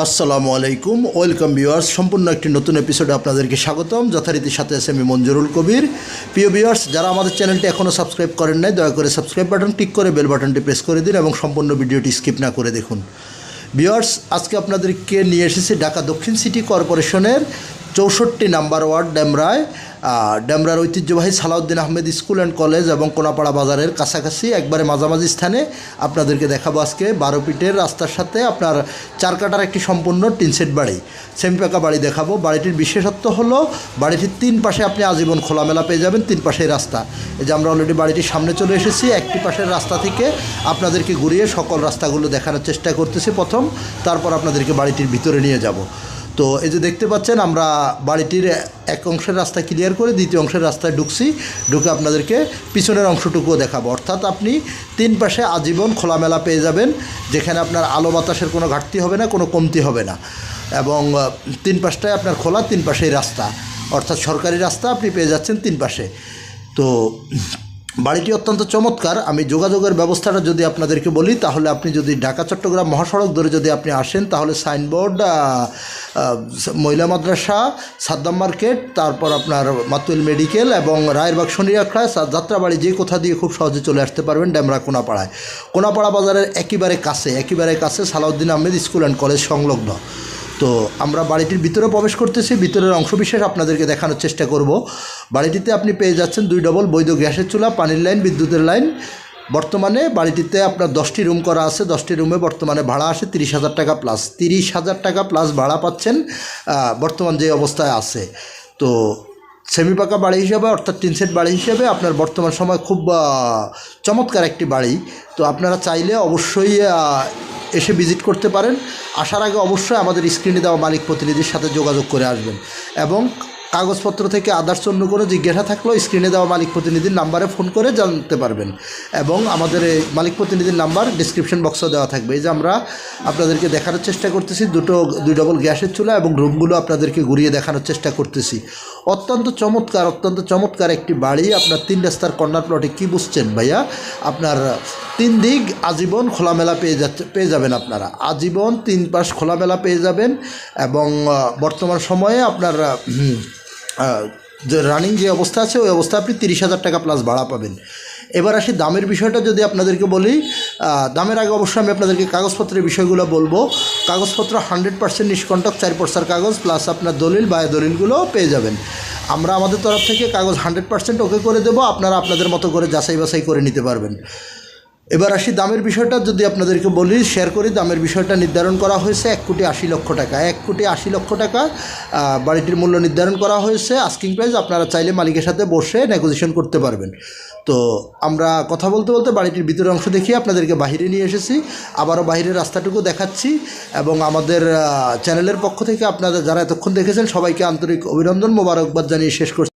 আসসালামু আলাইকুম, welcome viewers. সম্পূর্ণ একটি নতুন এপিসোডে আপনাদেরকে স্বাগতম। যথারীতির সাথে আছে আমি মঞ্জুরুল কবির। প্রিয় ভিউয়ার্স, যারা আমাদের চ্যানেলটি এখনও সাবস্ক্রাইব করেন নাই, দয়া করে সাবস্ক্রাইব বাটন ক্লিক করে বেল বাটনটি প্রেস করে দিন এবং সম্পূর্ণ ভিডিওটি স্কিপ না করে দেখুন। ভিউয়ার্স, আজকে আপনাদেরকে নিয়ে এসেছি ঢাকা দক্ষিণ সিটি কর্পোরেশনের চৌষট্টি নাম্বার ওয়ার্ড ড্যামরায় আহ, ড্যামরার ঐতিহ্যবাহী Salauddin Ahmed school and college এবং কোনাপাড়া বাজারের কাছাকাছি একবারে মাঝামাঝি স্থানে আপনাদেরকে দেখাবো আজকে। বারো ফিটের রাস্তার সাথে আপনার চার কাটার একটি সম্পূর্ণ টিনসেট বাড়ি। সেমিপাকা বাড়ি দেখাবো। বাড়িটির বিশেষত্ব হলো বাড়িটির তিন পাশে আপনি আজীবন খোলামেলা পেয়ে যাবেন তিন পাশেই রাস্তা। এই যে আমরা অলরেডি বাড়িটির সামনে চলে এসেছি একটি পাশের রাস্তা থেকে আপনাদেরকে ঘুরিয়ে সকল রাস্তাগুলো দেখানোর চেষ্টা করতেছি প্রথম। তারপর আপনাদেরকে বাড়িটির ভিতরে নিয়ে যাব। তো এই যে দেখতে পাচ্ছেন, আমরা বাড়িটির এক অংশের রাস্তা ক্লিয়ার করে দ্বিতীয় অংশের রাস্তায় ঢুকছি। ঢুকে আপনাদেরকে পিছনের অংশটুকুও দেখাবো। অর্থাৎ আপনি তিন পাশে আজীবন খোলামেলা পেয়ে যাবেন, যেখানে আপনার আলো বাতাসের কোনো ঘাটতি হবে না, কোনো কমতি হবে না। এবং তিন পাশটায় আপনার খোলা, তিন পাশেই রাস্তা। অর্থাৎ সরকারি রাস্তা আপনি পেয়ে যাচ্ছেন তিন পাশে। তো বাড়িটি অত্যন্ত চমৎকার। আমি যোগাযোগের ব্যবস্থাটা যদি আপনাদেরকে বলি, তাহলে আপনি যদি ঢাকা, চট্টগ্রাম মহাসড়ক ধরে যদি আপনি আসেন, তাহলে সাইনবোর্ড মহিলা মাদ্রাসা, সাদ্দাম মার্কেট, তারপর আপনার মাতুল মেডিকেল এবং রায়েরবাগ শনিরাখড়া যাত্রাবাড়ি যে কোথা দিয়ে খুব সহজে চলে আসতে পারবেন ড্যামরা কোনাপাড়ায়। কোনাপাড়া বাজারের একেবারে কাছে একেবারে কাছে Salauddin Ahmed school and college সংলগ্ন। তো আমরা বাড়িটির ভিতরে প্রবেশ করতেছি, ভিতরের অংশবিশেষ আপনাদেরকে দেখানোর চেষ্টা করব। বাড়িটিতে আপনি পেয়ে যাচ্ছেন দুই ডবল বৈধ গ্যাসের চুলা, পানির লাইন, বিদ্যুতের লাইন। বর্তমানে বাড়িটিতে আপনার দশটি রুম করা আছে, দশটি রুমে বর্তমানে ভাড়া আসে তিরিশ হাজার টাকা প্লাস তিরিশ হাজার টাকা প্লাস ভাড়া পাচ্ছেন বর্তমান যে অবস্থায় আছে। তো সেমি পাকা বাড়ি হিসাবে, অর্থাৎ টিন সেট বাড়ি হিসাবে আপনার বর্তমান সময় খুব চমৎকার একটি বাড়ি। তো আপনারা চাইলে অবশ্যই এসে ভিজিট করতে পারেন। আসার আগে অবশ্যই আমাদের স্ক্রিনে দেওয়া মালিক প্রতিনিধির সাথে যোগাযোগ করে আসবেন। এবং কাগজপত্র থেকে আদার্স অন্য কোনো জিজ্ঞাসা থাকলেও স্ক্রিনে দেওয়া মালিক প্রতিনিধির নাম্বারে ফোন করে জানতে পারবেন। এবং আমাদের এই মালিক প্রতিনিধির নাম্বার ডিসক্রিপশন বক্সেও দেওয়া থাকবে। এই যে আমরা আপনাদেরকে দেখানোর চেষ্টা করতেছি, দুটো, দুই ডবল গ্যাসের চুলা এবং রুমগুলো আপনাদেরকে ঘুরিয়ে দেখানোর চেষ্টা করতেছি। অত্যন্ত চমৎকার অত্যন্ত চমৎকার একটি বাড়ি। আপনার তিন রাস্তার কর্নার প্লটে কী বুঝছেন ভাইয়া? আপনার তিন দিক আজীবন খোলামেলা পেয়ে যাচ্ছে, পেয়ে যাবেন আপনারা। আজীবন তিন পাশ খোলামেলা পেয়ে যাবেন এবং বর্তমান সময়ে আপনার যে রানিং যে অবস্থা আছে, ওই অবস্থা আপনি তিরিশ হাজার টাকা প্লাস ভাড়া পাবেন। এবার আসি দামের বিষয়টা, যদি আপনাদেরকে বলি দামের আগে অবশ্যই আমি আপনাদেরকে কাগজপত্রের বিষয়গুলো বলব। কাগজপত্র হান্ড্রেড পার্সেন্ট নিষ্কণ্টক, চার পর্সার কাগজ প্লাস আপনার দলিল বা দলিলগুলো পেয়ে যাবেন। আমরা আমাদের তরফ থেকে কাগজ হান্ড্রেড পার্সেন্ট ওকে করে দেবো, আপনারা আপনাদের মতো করে যাচাই বাছাই করে নিতে পারবেন। এবার আসি দামের বিষয়টা। যদি আপনাদেরকে বলি শেয়ার করি, দামের বিষয়টা নির্ধারণ করা হয়েছে এক কোটি আশি লক্ষ টাকা। এক কোটি আশি লক্ষ টাকা বাড়িটির মূল্য নির্ধারণ করা হয়েছে। আস্কিং প্রাইস আপনারা চাইলে মালিকের সাথে বসে নেগোসিয়েশন করতে পারবেন। তো আমরা কথা বলতে বলতে বাড়িটির ভিতরের অংশ দেখিয়ে আপনাদেরকে বাহিরে নিয়ে এসেছি। আবারও বাইরের রাস্তাটুকু দেখাচ্ছি এবং আমাদের চ্যানেলের পক্ষ থেকে আপনারা যারা এতক্ষণ দেখেছেন, সবাইকে আন্তরিক অভিনন্দন, মোবারকবাদ জানিয়ে শেষ করছি।